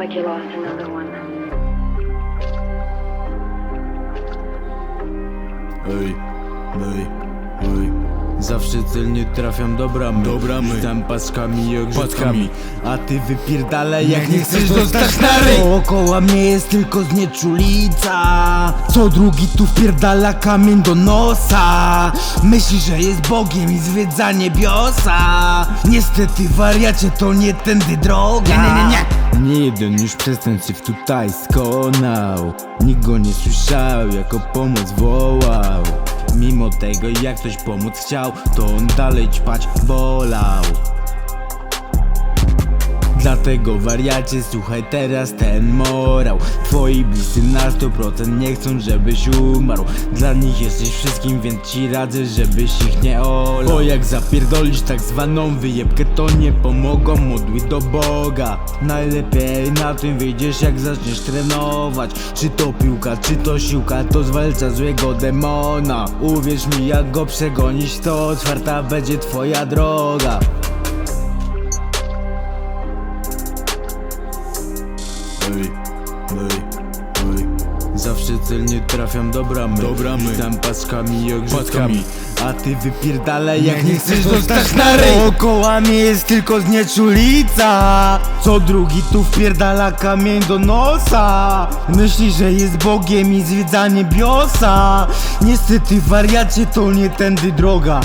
like you lost another one. Ej, ej, ej Zawsze celnie trafiam do bramy Do bramy. Tam paczkami i ogródkami Paczkami. A ty wypierdalaj jak nie chcesz dostać ryj. Dookoła mnie jest tylko znieczulica Co drugi tu wpierdala kamień do nosa Myśli, że jest Bogiem i zwiedza niebiosa Niestety wariacie to nie tędy droga Nie, nie, nie, nie. Nie jeden już przestępców tutaj skonał. Nikt go nie słyszał, jako pomoc wołał. Mimo tego jak ktoś pomóc chciał To on dalej ćpać wolał Dlatego wariacie słuchaj teraz ten morał. Twoi bliscy na 100% nie chcą żebyś umarł. Dla nich jesteś wszystkim więc ci radzę żebyś ich nie olał. Bo jak zapierdolisz tak zwaną wyjebkę to nie pomogą modły do Boga. Najlepiej na tym wyjdziesz jak zaczniesz trenować. Czy to piłka, czy to siłka to zwalcza złego demona. Uwierz mi jak go przegonisz to otwarta będzie twoja droga Ej, ej, Zawsze celnie trafiam do bramy. Do bramy. Tam paczkami i. A ty wypierdalaj jak nie nie chcesz dostać na ryj. Dookoła mnie jest tylko znieczulica. Co drugi tu wpierdala kamień do nosa. Myśli, że jest Bogiem i zwiedza niebiosa Niestety wariacie to nie tędy droga